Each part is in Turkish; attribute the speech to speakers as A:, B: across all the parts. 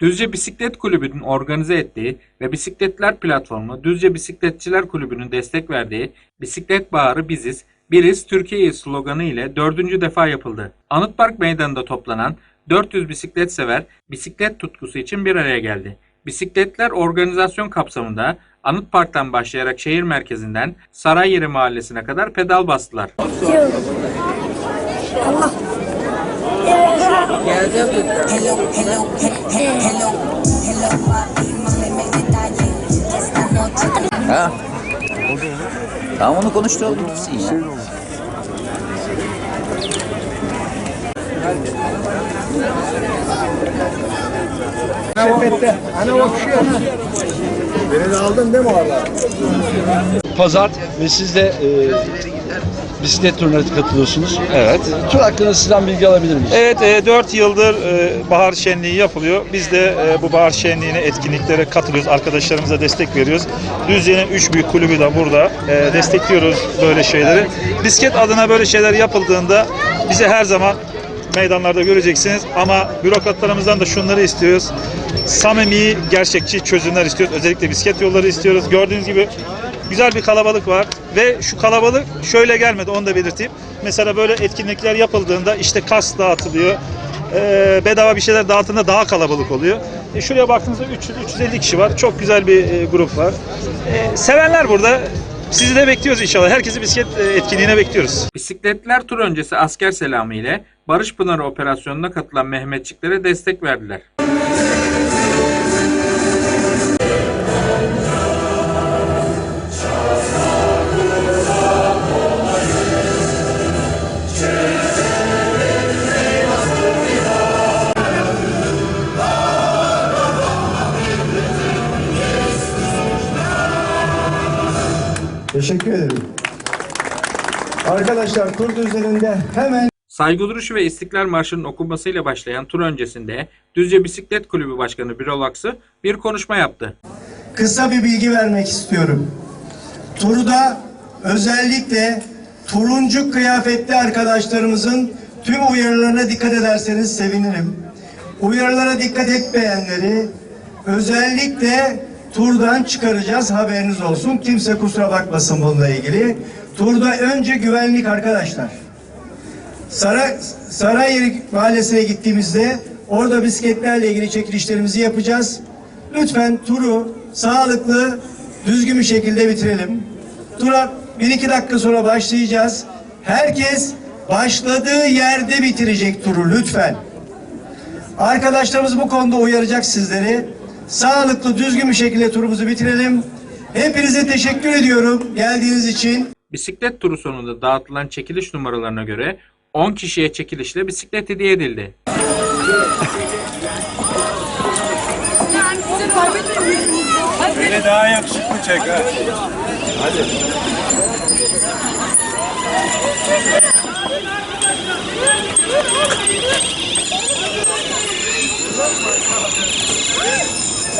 A: Düzce Bisiklet Kulübü'nün organize ettiği ve Bisikletler Platformu Düzce Bisikletçiler Kulübü'nün destek verdiği Bisiklet Bağrı Biziz, Biriz Türkiye'yi sloganı ile dördüncü defa yapıldı. Anıtpark Meydanı'nda toplanan 400 bisiklet sever bisiklet tutkusu için bir araya geldi. Bisikletler organizasyon kapsamında Anıtpark'tan başlayarak şehir merkezinden Sarayyeri Mahallesi'ne kadar pedal bastılar.
B: Dedi.
C: Hello, hello, hello, hello,
B: Ha? Tamam onu konuşturalım gitsin ya.
D: Sepette. O şu yana. Beni de aldın değil mi orada?
E: Pazar ve siz de e, bisiklet turuna katılıyorsunuz.
F: Evet.
E: Tur hakkında sizden bilgi alabilir miyiz?
F: Evet, e, 4 yıldır e, bahar şenliği yapılıyor. Biz de e, bu bahar şenliğine, etkinliklere katılıyoruz. Arkadaşlarımıza destek veriyoruz. Düzce'nin 3 büyük kulübü de burada. E, destekliyoruz böyle şeyleri. Bisiklet adına böyle şeyler yapıldığında bizi her zaman meydanlarda göreceksiniz. Ama bürokratlarımızdan da şunları istiyoruz. Samimi, gerçekçi çözümler istiyoruz. Özellikle bisiklet yolları istiyoruz. Gördüğünüz gibi güzel bir kalabalık var ve şu kalabalık şöyle gelmedi onu da belirteyim. Mesela böyle etkinlikler yapıldığında işte kas dağıtılıyor. eee, bedava bir şeyler dağıtında daha kalabalık oluyor. E, şuraya baktığınızda 300-350 kişi var. Çok güzel bir e, grup var. E, sevenler burada. Sizi de bekliyoruz inşallah. Herkesi bisiklet e, etkinliğine bekliyoruz.
A: Bisikletler tur öncesi asker selamı ile Barış Pınarı operasyonuna katılan Mehmetçiklere destek verdiler.
D: Teşekkür ederim. Arkadaşlar tur düzeninde hemen
A: Saygı duruşu ve İstiklal Marşı'nın okunmasıyla başlayan tur öncesinde Düzce Bisiklet Kulübü Başkanı Birol Aksı bir konuşma yaptı.
D: kısa bir bilgi vermek istiyorum. Turda özellikle turuncu kıyafetli arkadaşlarımızın tüm uyarılarına dikkat ederseniz sevinirim. Uyarılara dikkat etmeyenleri özellikle turdan çıkaracağız haberiniz olsun. Kimse kusura bakmasın bununla ilgili. Turda önce güvenlik arkadaşlar. Saray, Sarayyeri Mahallesi'ne gittiğimizde orada bisikletlerle ilgili çekilişlerimizi yapacağız. Lütfen turu sağlıklı, düzgün bir şekilde bitirelim. Tura bir iki dakika sonra başlayacağız. Herkes başladığı yerde bitirecek turu lütfen. Arkadaşlarımız bu konuda uyaracak sizleri. Sağlıklı, düzgün bir şekilde turumuzu bitirelim. Hepinize teşekkür ediyorum geldiğiniz için.
A: Bisiklet turu sonunda dağıtılan çekiliş numaralarına göre 10 kişiye çekilişle bisiklet hediye edildi.
G: Beni daha yakışıklı çek ha.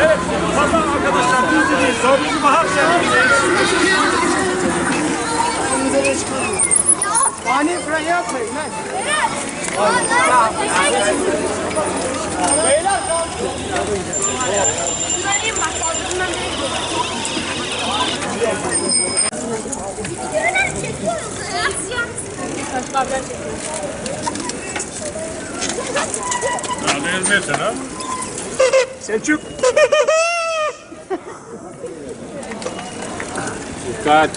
G: Evet, pazar arkadaşlar Düzce'deyiz. Dördüncü bahar şenliğindeyiz.
D: Ani fren yapmayın lan.
G: Hadi ezmesin ha. Selçuk.
A: Dikkat!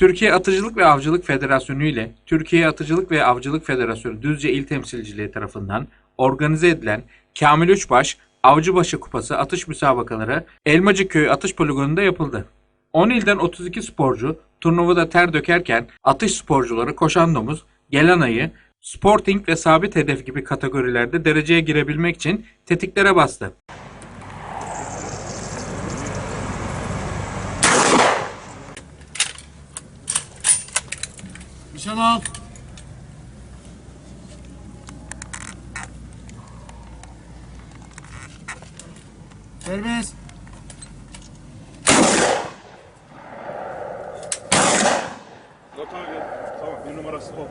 A: Türkiye Atıcılık ve Avcılık Federasyonu ile Türkiye Atıcılık ve Avcılık Federasyonu Düzce İl Temsilciliği tarafından organize edilen Kamil Üçbaş Avcıbaşı Kupası atış müsabakaları Elmacık Köyü Atış Poligonu'nda yapıldı. 10 ilden 32 sporcu turnuvada ter dökerken atış sporcuları Koşan Domuz, Gelen ayı Sporting ve sabit hedef gibi kategorilerde dereceye girebilmek için tetiklere bastı.
G: Nişan al. Serbest.
F: Tamam bir numarası o.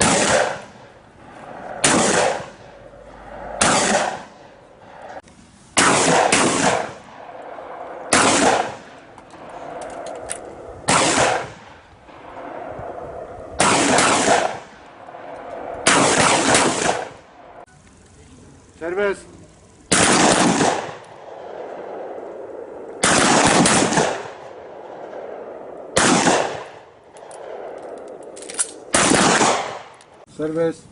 G: Serbest. Serbest.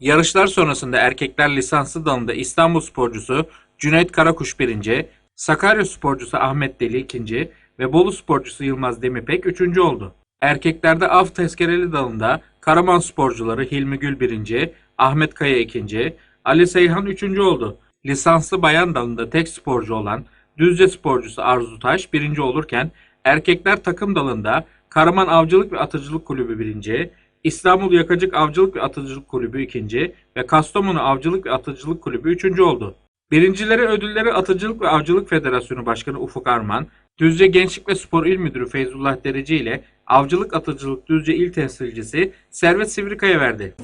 A: Yarışlar sonrasında erkekler lisanslı dalında İstanbul sporcusu Cüneyt Karakuş 1. Sakarya sporcusu Ahmet Deli 2. ve Bolu sporcusu Yılmaz Demirpek 3. oldu. Erkeklerde av tezkereli dalında Karaman sporcuları Hilmi Gül 1. Ahmet Kaya 2. Ali Seyhan 3. oldu. Lisanslı bayan dalında tek sporcu olan Düzce sporcusu Arzu Taş 1. olurken erkekler takım dalında Karaman Avcılık ve Atıcılık Kulübü 1. İstanbul Yakacık Avcılık ve Atıcılık Kulübü 2. ve Kastamonu Avcılık ve Atıcılık Kulübü 3. oldu. Birincileri ödülleri Atıcılık ve Avcılık Federasyonu Başkanı Ufuk Arman, Düzce Gençlik ve Spor İl Müdürü Feyzullah Derece ile Avcılık Atıcılık Düzce İl Temsilcisi Servet Sivrikaya verdi.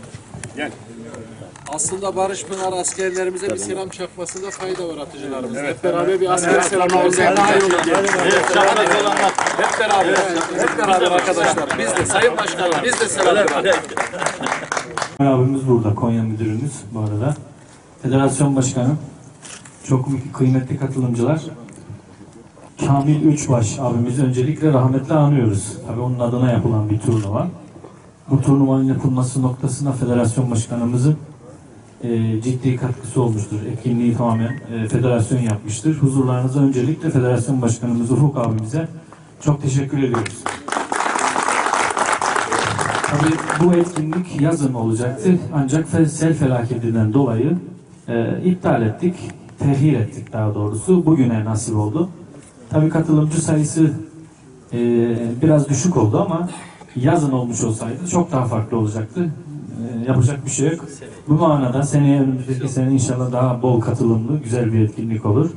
H: Aslında Barış Pınar askerlerimize bir selam çakmasında fayda var atıcılarımız. Hep beraber bir asker selamımızı daha iyi olur. Hep beraber, hep beraber arkadaşlar. Biz de Sayın Başkanım, biz de selam verelim.
I: Abimiz burada, Konya müdürümüz bu arada. Federasyon başkanı, çok kıymetli katılımcılar. Kamil Üçbaş abimizi öncelikle rahmetle anıyoruz. Tabii onun adına yapılan bir turnuva. Bu turnuvanın yapılması noktasında federasyon başkanımızın e, ciddi katkısı olmuştur. Etkinliği tamamen e, federasyon yapmıştır. Huzurlarınıza öncelikle federasyon başkanımız Ufuk abimize çok teşekkür ediyoruz. Tabii bu etkinlik yazın olacaktı ancak sel felaketinden dolayı e, iptal ettik, tehir ettik daha doğrusu. Bugüne nasip oldu. Tabii katılımcı sayısı e, biraz düşük oldu ama yazın olmuş olsaydı çok daha farklı olacaktı. E, yapacak bir şey yok. Bu manada seneye önümüzdeki sene inşallah daha bol katılımlı, güzel bir etkinlik olur.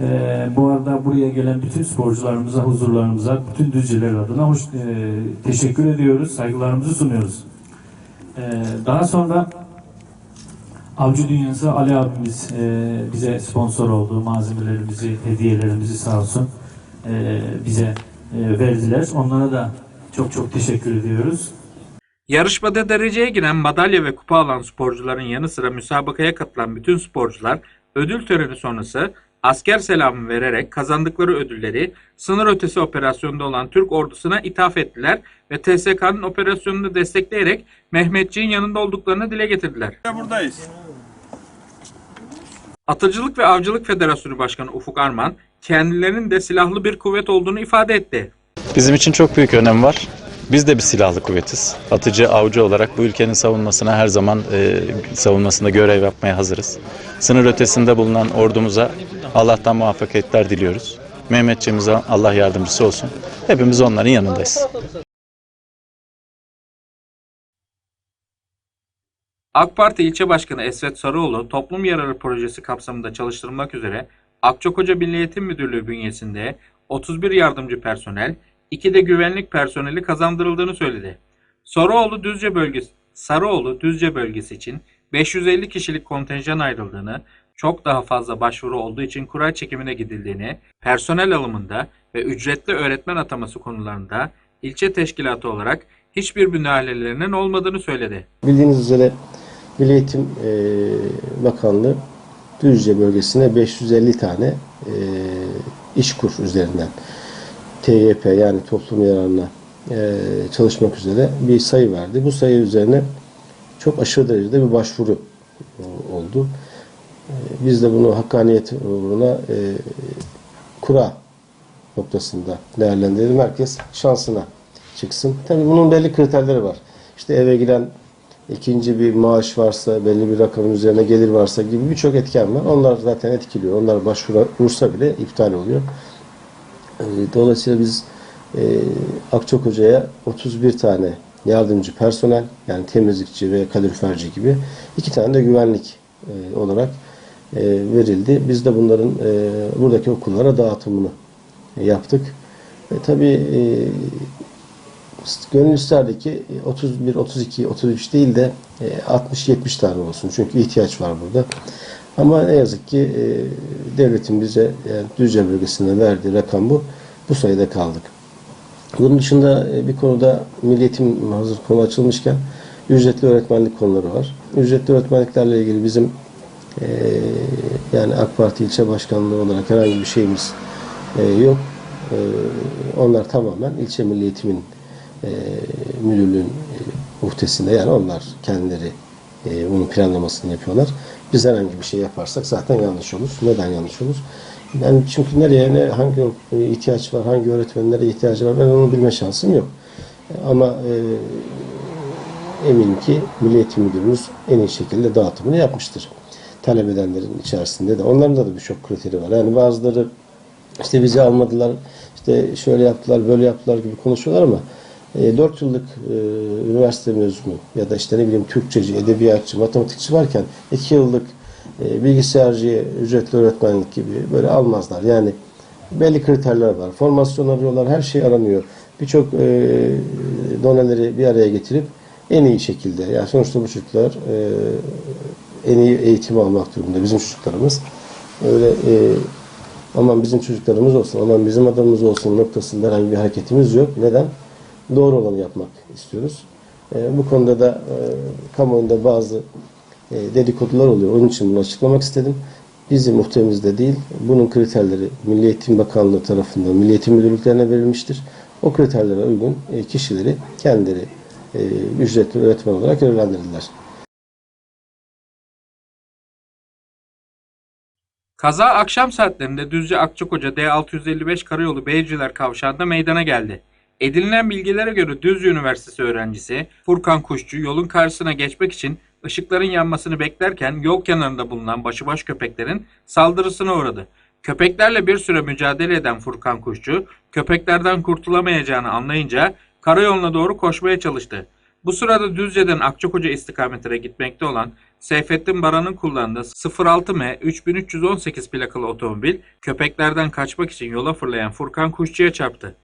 I: Ee, bu arada buraya gelen bütün sporcularımıza, huzurlarımıza, bütün düzceler adına hoş, e, teşekkür ediyoruz, saygılarımızı sunuyoruz. Ee, daha sonra Avcı Dünyası Ali abimiz e, bize sponsor oldu, malzemelerimizi, hediyelerimizi sağ olsun e, bize e, verdiler. Onlara da çok çok teşekkür ediyoruz.
A: Yarışmada dereceye giren madalya ve kupa alan sporcuların yanı sıra müsabakaya katılan bütün sporcular ödül töreni sonrası asker selamı vererek kazandıkları ödülleri sınır ötesi operasyonda olan Türk ordusuna ithaf ettiler ve TSK'nın operasyonunu destekleyerek Mehmetçiğin yanında olduklarını dile getirdiler.
G: Buradayız.
A: Atıcılık ve Avcılık Federasyonu Başkanı Ufuk Arman kendilerinin de silahlı bir kuvvet olduğunu ifade etti.
J: Bizim için çok büyük önem var. Biz de bir silahlı kuvvetiz. Atıcı, avcı olarak bu ülkenin savunmasına her zaman e, savunmasında görev yapmaya hazırız. Sınır ötesinde bulunan ordumuza Allah'tan muvaffakiyetler diliyoruz. Mehmetçiğimize Allah yardımcısı olsun. Hepimiz onların yanındayız.
A: AK Parti ilçe başkanı Esvet Sarıoğlu toplum yararı projesi kapsamında çalıştırılmak üzere Akçakoca Milli Eğitim Müdürlüğü bünyesinde 31 yardımcı personel, 2 de güvenlik personeli kazandırıldığını söyledi. Sarıoğlu Düzce bölgesi Sarıoğlu Düzce bölgesi için 550 kişilik kontenjan ayrıldığını, çok daha fazla başvuru olduğu için kura çekimine gidildiğini, personel alımında ve ücretli öğretmen ataması konularında ilçe teşkilatı olarak hiçbir müdahalelerinin olmadığını söyledi.
K: Bildiğiniz üzere Milli Eğitim e, Bakanlığı Düzce bölgesine 550 tane e, işkur üzerinden TYP yani toplum yararına e, çalışmak üzere bir sayı verdi. Bu sayı üzerine çok aşırı derecede bir başvuru oldu. Biz de bunu hakkaniyet uğruna kura noktasında değerlendirelim. Herkes şansına çıksın. Tabii bunun belli kriterleri var. İşte eve giren ikinci bir maaş varsa, belli bir rakamın üzerine gelir varsa gibi birçok etken var. Onlar zaten etkiliyor. Onlar başvurursa bile iptal oluyor. E, Dolayısıyla biz e, Akçok Hoca'ya 31 tane yardımcı personel yani temizlikçi ve kaloriferci gibi iki tane de güvenlik e, olarak e, verildi. Biz de bunların e, buradaki okullara dağıtımını yaptık. E, tabii gönül isterdi ki 31, 32, 33 değil de e, 60-70 tane olsun. Çünkü ihtiyaç var burada. Ama ne yazık ki e, devletin bize yani Düzce bölgesinde verdiği rakam bu. Bu sayıda kaldık. Bunun dışında e, bir konuda milliyetim hazır konu açılmışken ücretli öğretmenlik konuları var. Ücretli öğretmenliklerle ilgili bizim e, yani AK Parti ilçe başkanlığı olarak herhangi bir şeyimiz e, yok. E, onlar tamamen ilçe milli eğitimin e, müdürlüğün e, muhtesinde yani onlar kendileri e, bunun planlamasını yapıyorlar. Biz herhangi bir şey yaparsak zaten yanlış olur. Neden yanlış olur? Yani çünkü nereye ne hangi ihtiyaç var, hangi öğretmenlere ihtiyacı var ben onu bilme şansım yok. E, Ama e, eminim ki Milli Müdürümüz en iyi şekilde dağıtımını yapmıştır. Talep edenlerin içerisinde de. Onların da, da birçok kriteri var. Yani bazıları işte bizi almadılar, işte şöyle yaptılar, böyle yaptılar gibi konuşuyorlar ama 4 yıllık e, üniversite mezunu ya da işte ne bileyim Türkçeci, edebiyatçı, matematikçi varken 2 yıllık e, bilgisayarcı, ücretli öğretmenlik gibi böyle almazlar. Yani belli kriterler var. Formasyon arıyorlar, her şey aranıyor. Birçok e, doneleri bir araya getirip en iyi şekilde, yani sonuçta bu çocuklar e, en iyi eğitim almak durumunda bizim çocuklarımız. Öyle e, aman bizim çocuklarımız olsun, aman bizim adamımız olsun noktasında herhangi bir hareketimiz yok. Neden? Doğru olanı yapmak istiyoruz. E, bu konuda da e, kamuoyunda bazı e, dedikodular oluyor. Onun için bunu açıklamak istedim. Bizim muhtemimizde değil. Bunun kriterleri Milli Eğitim Bakanlığı tarafından Milli Eğitim Müdürlüklerine verilmiştir. O kriterlere uygun e, kişileri kendileri e, ücretli öğretmen olarak görevlendirdiler.
A: Kaza akşam saatlerinde Düzce Akçakoca D655 Karayolu Beyciler Kavşağı'nda meydana geldi. Edinilen bilgilere göre Düzce Üniversitesi öğrencisi Furkan Kuşçu yolun karşısına geçmek için ışıkların yanmasını beklerken yol kenarında bulunan başıboş köpeklerin saldırısına uğradı. Köpeklerle bir süre mücadele eden Furkan Kuşçu, köpeklerden kurtulamayacağını anlayınca karayoluna doğru koşmaya çalıştı. Bu sırada Düzce'den Akçakoca istikametine gitmekte olan Seyfettin Baran'ın kullandığı 06M 3318 plakalı otomobil köpeklerden kaçmak için yola fırlayan Furkan Kuşçu'ya çarptı.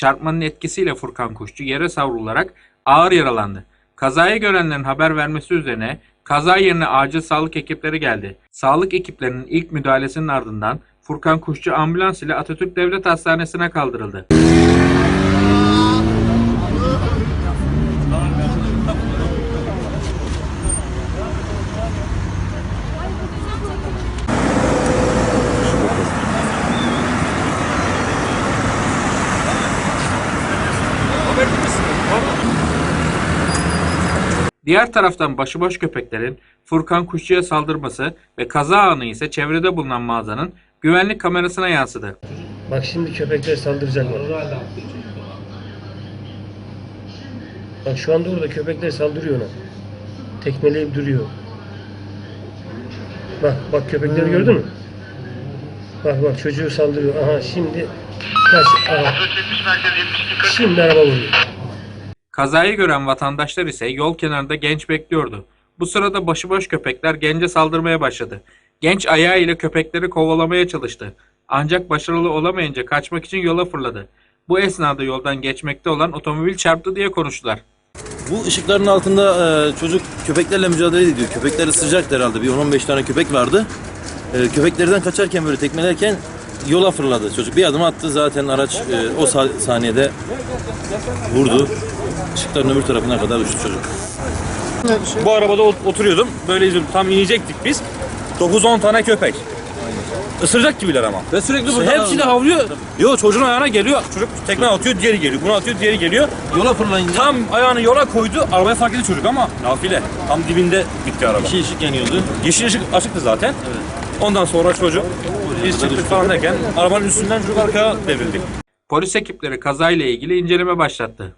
A: Çarpmanın etkisiyle Furkan Kuşçu yere savrularak ağır yaralandı. Kazayı görenlerin haber vermesi üzerine kaza yerine acil sağlık ekipleri geldi. Sağlık ekiplerinin ilk müdahalesinin ardından Furkan Kuşçu ambulans ile Atatürk Devlet Hastanesi'ne kaldırıldı. Diğer taraftan başıboş köpeklerin Furkan Kuşçu'ya saldırması ve kaza anı ise çevrede bulunan mağazanın güvenlik kamerasına yansıdı.
L: Bak şimdi köpekler saldıracaklar. Bak şu anda orada köpekler saldırıyor ona. Tekmeleyip duruyor. Bak bak köpekleri gördün mü? Bak bak çocuğu saldırıyor. Aha şimdi kaç. Aha. Şimdi araba vuruyor.
A: Kazayı gören vatandaşlar ise yol kenarında genç bekliyordu. Bu sırada başıboş köpekler gence saldırmaya başladı. Genç ayağıyla köpekleri kovalamaya çalıştı. Ancak başarılı olamayınca kaçmak için yola fırladı. Bu esnada yoldan geçmekte olan otomobil çarptı diye konuştular.
M: Bu ışıkların altında e, çocuk köpeklerle mücadele ediyor. Köpekler ısıracaktı herhalde. Bir 10-15 tane köpek vardı. E, köpeklerden kaçarken böyle tekmelerken yola fırladı çocuk. Bir adım attı zaten araç e, o sa- saniyede vurdu. Işıkların öbür tarafına kadar uçtu çocuk.
F: Bu arabada ot- oturuyordum. Böyle izliyordum. Tam inecektik biz. 9-10 tane köpek. Isıracak gibiler ama.
M: Ve sürekli
F: İşte hepsi de havlıyor. Yo çocuğun ayağına geliyor. Çocuk tekme atıyor, diğeri geliyor. Bunu atıyor, diğeri geliyor.
M: Yola fırlayınca
F: Tam ayağını yola koydu. Arabaya fark etti çocuk ama nafile. Tam dibinde gitti araba.
M: iki ışık yanıyordu.
F: Yeşil ışık açıktı zaten. Ondan sonra çocuk biz çıktık falan derken arabanın üstünden çocuk arkaya devrildi.
A: Polis ekipleri kazayla ilgili inceleme başlattı.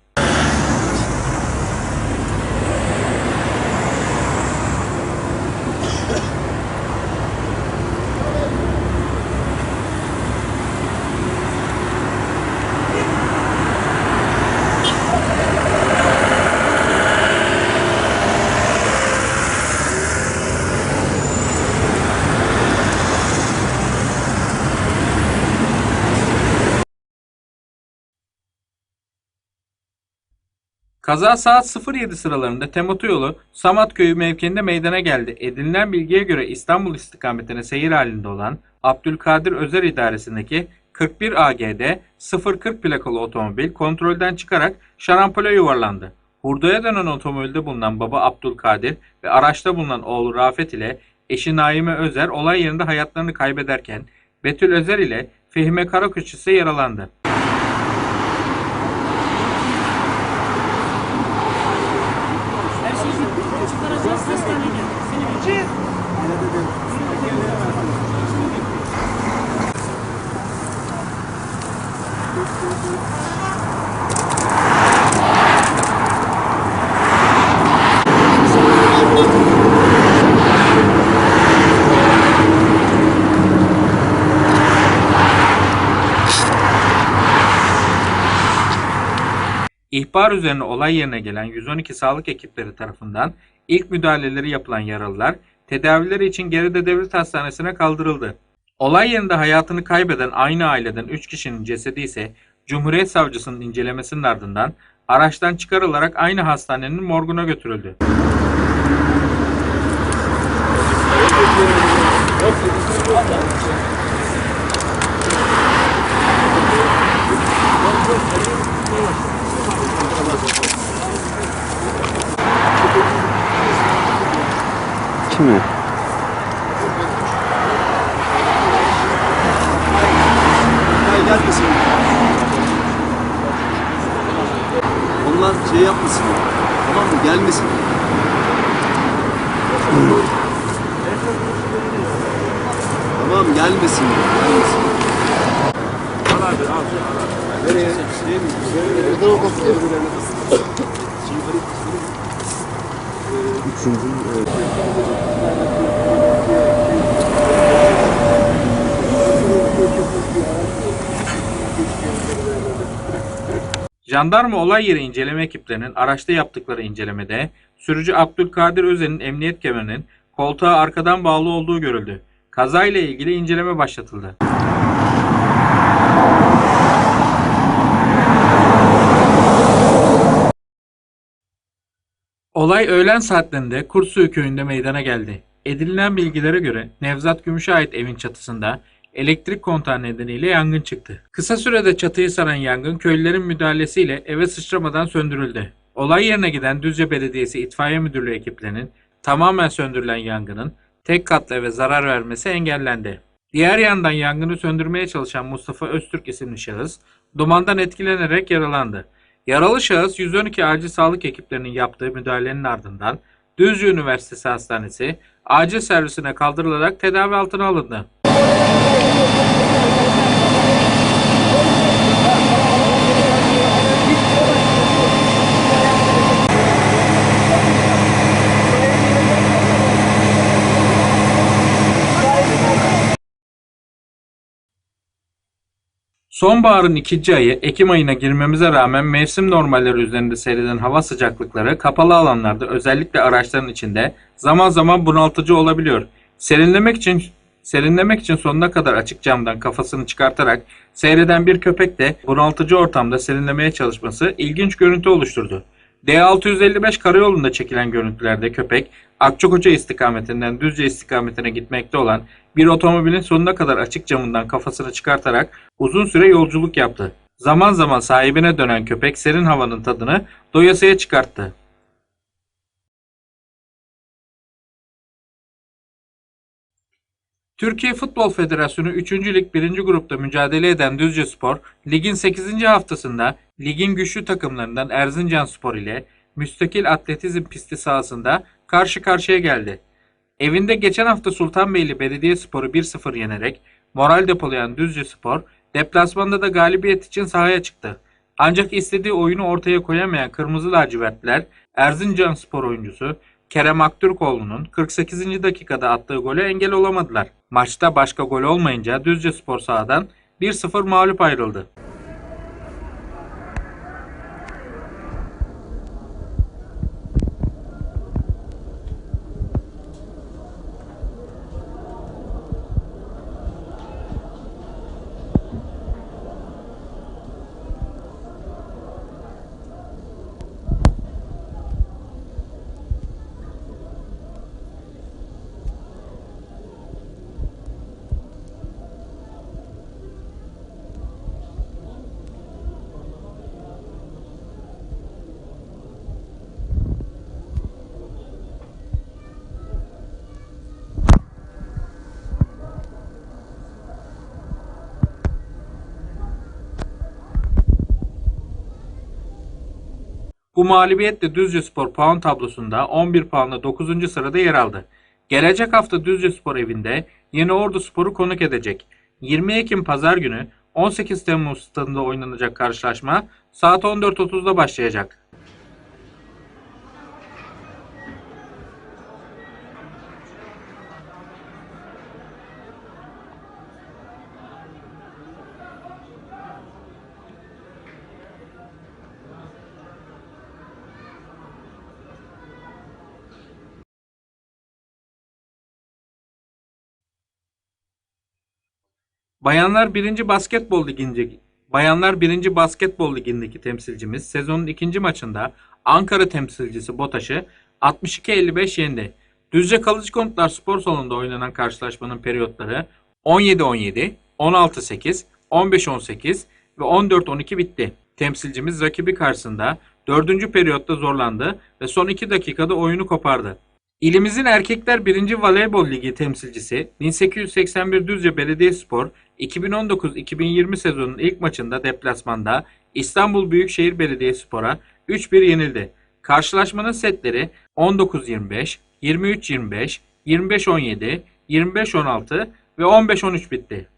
A: Kaza saat 07 sıralarında Temotoyolu Samatköyü mevkiinde meydana geldi. Edinilen bilgiye göre İstanbul istikametine seyir halinde olan Abdülkadir Özel İdaresi'ndeki 41 AGD 040 plakalı otomobil kontrolden çıkarak şarampole yuvarlandı. Hurdaya dönen otomobilde bulunan baba Abdülkadir ve araçta bulunan oğlu Rafet ile eşi Naime Özer olay yerinde hayatlarını kaybederken Betül Özer ile Fehime Karakuş ise yaralandı. İhbar üzerine olay yerine gelen 112 sağlık ekipleri tarafından ilk müdahaleleri yapılan yaralılar tedavileri için Geride Devlet Hastanesi'ne kaldırıldı. Olay yerinde hayatını kaybeden aynı aileden 3 kişinin cesedi ise Cumhuriyet Savcısının incelemesinin ardından araçtan çıkarılarak aynı hastanenin morguna götürüldü.
K: Kimi?
M: gelmesin. Onlar şey yapmasın. Tamam mı? Gelmesin. tamam gelmesin. Gelmesin. Nereye? Şey mi? Burada o Üçüncü.
A: Jandarma olay yeri inceleme ekiplerinin araçta yaptıkları incelemede sürücü Abdülkadir Özen'in emniyet kemerinin koltuğa arkadan bağlı olduğu görüldü. Kazayla ilgili inceleme başlatıldı. Olay öğlen saatlerinde Kursuyu köyünde meydana geldi. Edinilen bilgilere göre Nevzat Gümüş'e ait evin çatısında elektrik kontağı nedeniyle yangın çıktı. Kısa sürede çatıyı saran yangın köylülerin müdahalesiyle eve sıçramadan söndürüldü. Olay yerine giden Düzce Belediyesi İtfaiye Müdürlüğü ekiplerinin tamamen söndürülen yangının tek katlı eve zarar vermesi engellendi. Diğer yandan yangını söndürmeye çalışan Mustafa Öztürk isimli şahıs dumandan etkilenerek yaralandı. Yaralı şahıs 112 acil sağlık ekiplerinin yaptığı müdahalenin ardından Düzce Üniversitesi Hastanesi acil servisine kaldırılarak tedavi altına alındı. Sonbaharın ikinci ayı Ekim ayına girmemize rağmen mevsim normalleri üzerinde seyreden hava sıcaklıkları kapalı alanlarda özellikle araçların içinde zaman zaman bunaltıcı olabiliyor. Serinlemek için serinlemek için sonuna kadar açık camdan kafasını çıkartarak seyreden bir köpek de bunaltıcı ortamda serinlemeye çalışması ilginç görüntü oluşturdu. D655 karayolunda çekilen görüntülerde köpek Akçakoca istikametinden Düzce istikametine gitmekte olan bir otomobilin sonuna kadar açık camından kafasını çıkartarak uzun süre yolculuk yaptı. Zaman zaman sahibine dönen köpek serin havanın tadını doyasıya çıkarttı. Türkiye Futbol Federasyonu 3. Lig 1. grupta mücadele eden Düzce Spor, ligin 8. haftasında ligin güçlü takımlarından Erzincan Spor ile müstakil atletizm pisti sahasında karşı karşıya geldi. Evinde geçen hafta Sultanbeyli Belediyespor'u 1-0 yenerek moral depolayan Düzce Spor, deplasmanda da galibiyet için sahaya çıktı. Ancak istediği oyunu ortaya koyamayan Kırmızı Lacivertler, Erzincan Spor oyuncusu Kerem Aktürkoğlu'nun 48. dakikada attığı gole engel olamadılar. Maçta başka gol olmayınca Düzce Spor sahadan 1-0 mağlup ayrıldı. Bu mağlubiyetle Düzce Spor puan tablosunda 11 puanla 9. sırada yer aldı. Gelecek hafta Düzce Spor evinde Yeni Ordu Spor'u konuk edecek. 20 Ekim Pazar günü 18 Temmuz stadında oynanacak karşılaşma saat 14.30'da başlayacak. Bayanlar 1. Basketbol Ligi'ndeki Bayanlar 1. Basketbol Ligi'ndeki temsilcimiz sezonun ikinci maçında Ankara temsilcisi Botaş'ı 62-55 yendi. Düzce Kalıcı Konutlar Spor Salonu'nda oynanan karşılaşmanın periyotları 17-17, 16-8, 15-18 ve 14-12 bitti. Temsilcimiz rakibi karşısında 4. periyotta zorlandı ve son 2 dakikada oyunu kopardı. İlimizin Erkekler 1. Voleybol Ligi temsilcisi 1881 Düzce Belediyespor 2019-2020 sezonunun ilk maçında deplasmanda İstanbul Büyükşehir Belediyespor'a 3-1 yenildi. Karşılaşmanın setleri 19-25, 23-25, 25-17, 25-16 ve 15-13 bitti.